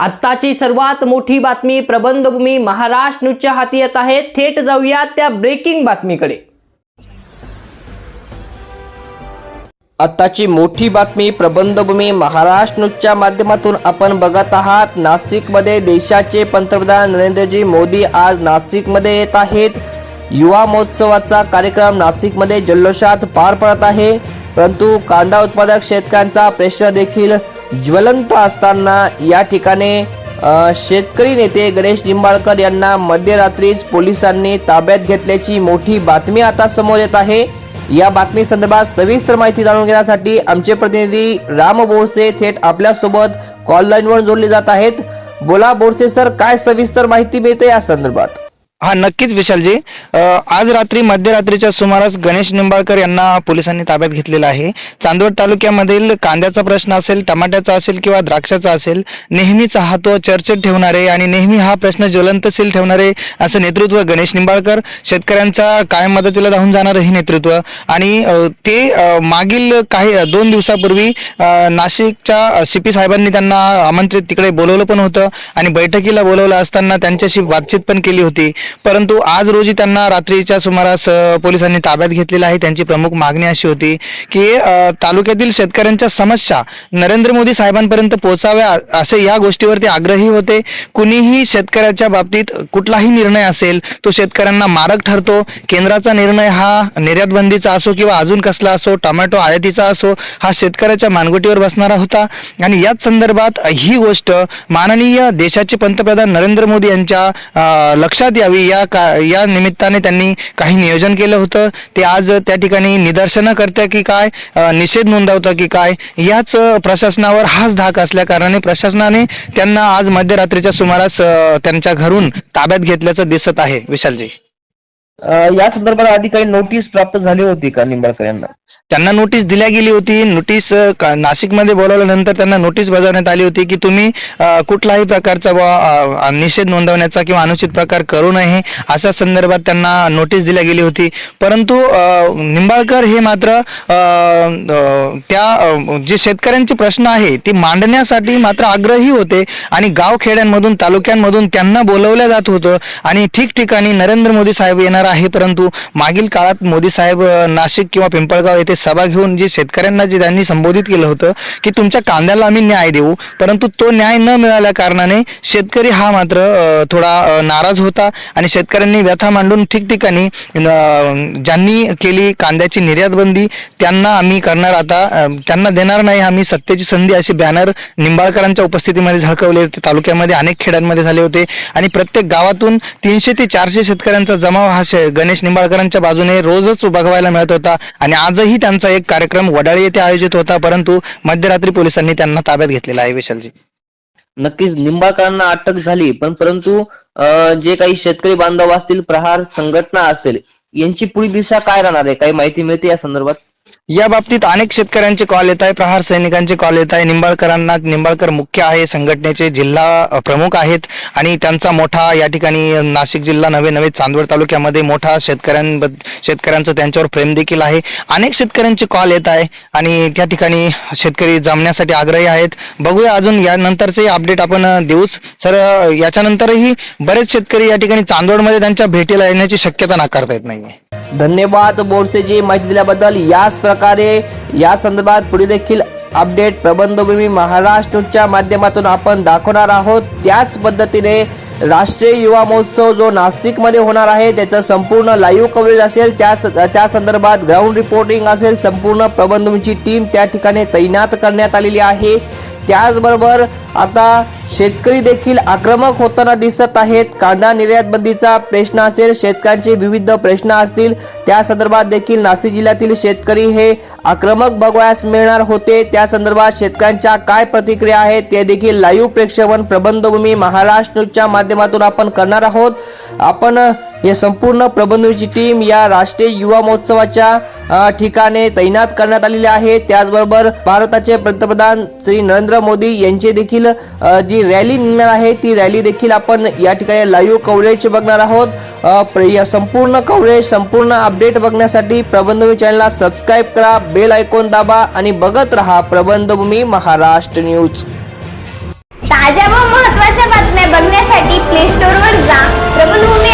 आत्ताची सर्वात मोठी बातमी प्रबंधभूमी महाराष्ट्र न्यूजच्या हाती येत आहे. थेट जाऊया त्या ब्रेकिंग बातमीकडे. आत्ताची मोठी बातमी प्रबंधभूमी महाराष्ट्र न्यूजच्या माध्यमातून आपण बघत आहात. नाशिकमध्ये देशाचे पंतप्रधान नरेंद्रजी मोदी आज नाशिकमध्ये येत आहेत. युवा महोत्सवाचा कार्यक्रम नाशिकमध्ये जल्लोषात पार पडत आहे. परंतु कांदा उत्पादक शेतकऱ्यांचा प्रश्न देखील ज्वलंत असताना या ठिकाणी शेतकरी नेते गणेश निंबाळकर यांना मध्यरात्रीच पोलिसांनी ताब्यात घेतल्याची मोठी बातमी आता समोर येत आहे. या बातमी संदर्भात सविस्तर माहिती जाणून घेण्यासाठी आमचे प्रतिनिधी राम बोरसे थेट आपल्यासोबत कॉल लाईनवर जोडले जात आहेत. बोला बोरसे सर काय सविस्तर माहिती मिळते या संदर्भात? हा नक्कीच विशालजी. आज रात्री मध्यरात्रीच्या सुमारास गणेश निंबाळकर यांना पोलिसांनी ताब्यात घेतलेलं आहे. चांदवड तालुक्यामधील कांद्याचा प्रश्न असेल टमाट्याचा असेल किंवा द्राक्षाचा असेल नेहमीचा हा तो चर्चेत ठेवणारे आणि नेहमी हा प्रश्न ज्वलंतशील ठेवणारे असं नेतृत्व गणेश निंबाळकर शेतकऱ्यांचा कायम मदतीला धावून जाणारं हे नेतृत्व. आणि ते मागील काही दोन दिवसापूर्वी नाशिकच्या सी पी साहेबांनी त्यांना आमंत्रित तिकडे बोलवलं पण होतं आणि बैठकीला बोलवलं असताना त्यांच्याशी बातचीत पण केली होती. परंतु आज रोजी त्यांना रात्रीच्या सुमारास पोलिसांनी ताब्यात घेतलेला आहे. त्यांची प्रमुख मागणी अशी होती की तालुक्यातील शेतकऱ्यांच्या समस्या नरेंद्र मोदी साहेबांपर्यंत पोहोचाव्या असे या गोष्टीवरती आग्रही होते. कुणीही शेतकऱ्याच्या बाबतीत कुठलाही निर्णय असेल तो शेतकऱ्यांना मारक ठरतो. केंद्राचा निर्णय हा निर्यात बंदीचा असो किंवा अजून कसला असो टोमॅटो आयातीचा असो हा शेतकऱ्याच्या मानगुटीवर बसणारा होता. आणि याच संदर्भात ही गोष्ट माननीय देशाचे पंतप्रधान नरेंद्र मोदी यांच्या लक्षात यावी या का या निमित्ताने त्यांनी काही नियोजन केलं होतं. ते आज त्या ठिकाणी निदर्शनं करतं की काय निषेध नोंदवतं की काय याच प्रशासनावर हाच धाक असल्या कारणाने प्रशासनाने त्यांना आज मध्यरात्रीच्या सुमारास त्यांच्या घरून ताब्यात घेतल्याचं दिसत आहे. विशालजी. या संदर्भात आधी काही नोटीस प्राप्त झाली होती का निंबाळकर यांना? त्यांना नोटीस दिल्या गेली होती. नोटीस नाशिकमध्ये बोलावल्यानंतर त्यांना नोटीस बजावण्यात आली होती की तुम्ही कुठलाही प्रकारचा निषेध नोंदवण्याचा किंवा अनुचित प्रकार करू नये अशा संदर्भात त्यांना नोटीस दिल्या गेली होती. परंतु निंबाळकर हे मात्र त्या जे शेतकऱ्यांचे प्रश्न आहे ते मांडण्यासाठी मात्र आग्रही होते आणि गावखेड्यांमधून तालुक्यांमधून त्यांना बोलवलं जात होतं. आणि ठिकठिकाणी नरेंद्र मोदी साहेब येणार आहे परंतु मागील काळात मोदी साहेब नाशिक किंवा पिंपळगाव येथे सभा घेऊन जे शेतकऱ्यांना जे त्यांनी संबोधित केलं होतं की तुमच्या कांद्याला आम्ही न्याय देऊ परंतु तो न्याय न मिळाल्या कारणाने शेतकरी हा मात्र थोडा नाराज होता आणि शेतकऱ्यांनी व्यथा मांडून ठिकठिकाणी ज्यांनी केली कांद्याची निर्यात बंदी त्यांना आम्ही करणार आता त्यांना देणार नाही आम्ही सत्तेची संधी असे बॅनर निंबाळकरांच्या उपस्थितीमध्ये झळकवले होते तालुक्यामध्ये अनेक खेड्यांमध्ये झाले होते आणि प्रत्येक गावातून तीनशे ते चारशे शेतकऱ्यांचा जमाव हा गणेश निंबाळकरांच्या बाजूने रोजच बघवायला मिळत होता आणि आजही त्यांचा एक कार्यक्रम वडाळी येथे आयोजित होता परंतु मध्यरात्री पोलिसांनी त्यांना ताब्यात घेतलेला आहे विशालजी. नक्कीच निंबाळकरांना अटक झाली पण परंतु जे काही शेतकरी बांधव असतील प्रहार संघटना असेल यांची पुढील दिशा काय राहणार आहे? काही माहिती मिळते या संदर्भात? या बाबतीत अनेक शेतकऱ्यांचे कॉल येत आहे प्रहार सैनिकांचे कॉल येत आहे निंबाळकरांना निंबाळकर मुख्य आहे संघटनेचे जिल्हा प्रमुख आहेत आणि त्यांचा मोठा या ठिकाणी नाशिक जिल्हा नवे नवे चांदवड तालुक्यामध्ये मोठा शेतकऱ्यां शेतकऱ्यांचं त्यांच्यावर प्रेम देखील आहे. अनेक शेतकऱ्यांचे कॉल येत आहे आणि त्या ठिकाणी शेतकरी जमण्यासाठी आग्रही आहेत. बघूया अजून यानंतरचे अपडेट आपण देऊच. सर याच्यानंतरही बरेच शेतकरी या ठिकाणी चांदवडमध्ये त्यांच्या भेटीला येण्याची शक्यता नाकारता येत नाहीये. धन्यवाद बोरसेजी माहिती दिल्याबद्दल. याच प्रकारे या संदर्भात पुढे देखील अपडेट प्रबंधभूमी महाराष्ट्रच्या माध्यमातून आपण दाखवणार आहोत. त्याच पद्धतीने राष्ट्रीय युवा महोत्सव जो नाशिकमध्ये होणार आहे त्याचं संपूर्ण लाईव्ह कव्हरेज असेल त्या त्या संदर्भात ग्राउंड रिपोर्टिंग असेल संपूर्ण प्रबंधभूमीची टीम त्या ठिकाणी तैनात करण्यात आलेली आहे. त्याचबरोबर आता शेतकरी देखील आक्रमक होताना दिसत आहेत. कांदा निर्यात बंदीचा प्रश्न असेल शेतकऱ्यांचे विविध प्रश्न असतील. त्या संदर्भात देखील नाशिक जिल्ह्यातील शेतकरी हे आक्रमक बघवायस मिळणार होते. त्या संदर्भात शेतकऱ्यांच्या काय प्रतिक्रिया आहेत ते देखील लाईव्ह प्रेक्षेपण प्रबंधभूमी महाराष्ट्रच्या माध्यमातून आपण करणार आहोत. आपण हे संपूर्ण प्रबंधची टीम या राष्ट्रीय युवा महोत्सवाच्या ठिकाणे तैनात करण्यात आलेली आहे. त्याचबरोबर भारताचे पंतप्रधान श्री नरेंद्र मोदी यांचे देखील जी रॅली निघणार आहे ती रॅली देखील आपण या ठिकाणी लाईव्ह कव्हरेज बघणार आहोत. या संपूर्ण कव्हरेज संपूर्ण अपडेट बघण्यासाठी प्रबंधभूमी चॅनलला सबस्क्राईब करा बेल ऐकून दाबा आणि बघत रहा प्रबंधभूमी महाराष्ट्र न्यूज ताज्या व महत्त्वाच्या बातम्या बघण्यासाठी प्ले स्टोअरवर जा. प्रबंधभूमी